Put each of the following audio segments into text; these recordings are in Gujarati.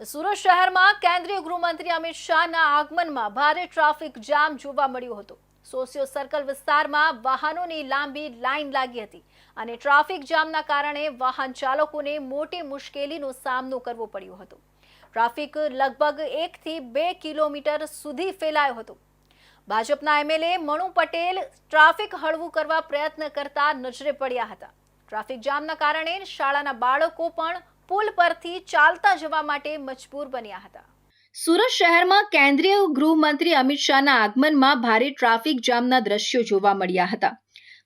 સુરત શહેરમાં કેન્દ્રીય ગૃહમંત્રી અમિત શાહના આગમનમાં ભારે ટ્રાફિક જામ જોવા મળ્યો હતો. સોસિયો સર્કલ વિસ્તારમાં વાહનોની લાંબી લાઇન લાગી હતી અને ટ્રાફિક જામના કારણે વાહન ચાલકોને મોટી મુશ્કેલીનો સામનો કરવો પડ્યો હતો. ટ્રાફિક લગભગ એકથી બે કિલોમીટર સુધી ફેલાયો હતો. ભાજપના એમએલએ મણુ પટેલ ટ્રાફિક હળવું કરવા પ્રયત્ન કરતા નજરે પડ્યા હતા. ટ્રાફિક જામના કારણે શાળાના બાળકો પણ પુલ પરથી ચાલતા જવા માટે મજબૂર બન્યા હતા. સુરત શહેરમાં કેન્દ્રીય ગૃહમંત્રી અમિત શાહના આગમનમાં ભારે ટ્રાફિક જામના દ્રશ્યો જોવા મળ્યા હતા.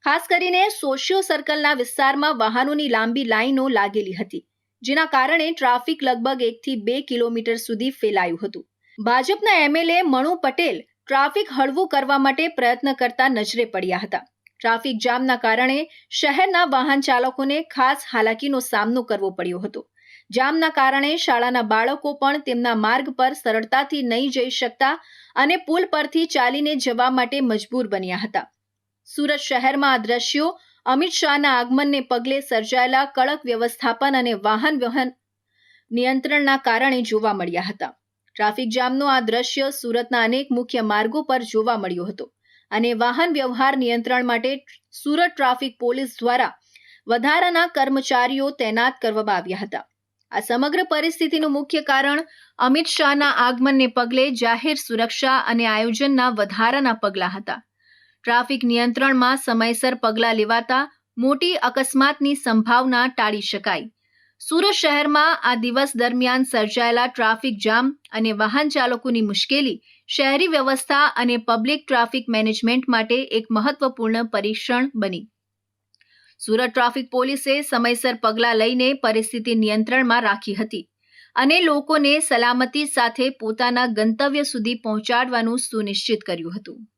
ખાસ કરીને સોશિયો સર્કલના વિસ્તારમાં વાહનોની લાંબી લાઈનો લાગેલી હતી, જેના કારણે ટ્રાફિક લગભગ એકથી બે કિલોમીટર સુધી ફેલાયું હતું. ભાજપના એમએલએ મણુ પટેલ ટ્રાફિક હળવું કરવા માટે પ્રયત્ન કરતા નજરે પડ્યા હતા. ટ્રાફિક જામના કારણે શહેરના વાહન ચાલકોને ખાસ હાલાકીનો સામનો કરવો પડ્યો હતો. જામના કારણે શાળાના બાળકો પણ તેમના માર્ગ પર સરળતાથી નહીં જઈ શકતા અને પુલ પરથી ચાલીને જવા માટે મજબૂર બન્યા હતા. સુરત શહેરમાં આ દ્રશ્યો અમિત શાહના આગમનને પગલે સર્જાયેલા કડક વ્યવસ્થાપન અને વાહન વ્યવહાર નિયંત્રણના કારણે જોવા મળ્યા હતા. ટ્રાફિક જામનો આ દ્રશ્ય સુરતના અનેક મુખ્ય માર્ગો પર જોવા મળ્યો હતો અને વાહન વ્યવહાર નિયંત્રણ માટે સુરત ટ્રાફિક પોલીસ દ્વારા વધારાના કર્મચારીઓ તૈનાત કરવામાં આવ્યા હતા. આ સમગ્ર પરિસ્થિતિનું મુખ્ય કારણ અમિત શાહના આગમનને પગલે જાહેર સુરક્ષા અને આયોજનના વધારાના પગલાં હતા. ટ્રાફિક નિયંત્રણમાં સમયસર પગલાં લેવાતા મોટી અકસ્માતની સંભાવના ટાળી શકાય. સુરત શહેરમાં આ દિવસ દરમિયાન સર્જાયેલા ટ્રાફિક જામ અને વાહન ચાલકોની મુશ્કેલી શહેરી વ્યવસ્થા અને પબ્લિક ટ્રાફિક મેનેજમેન્ટ માટે એક મહત્વપૂર્ણ પરીક્ષણ બની. સુરત ટ્રાફિક પોલીસે સમયસર પગલાં લઈને પરિસ્થિતિ નિયંત્રણમાં રાખી હતી અને લોકોને સલામતી સાથે પોતાના ગંતવ્ય સુધી પહોંચાડવાનું સુનિશ્ચિત કર્યું હતું.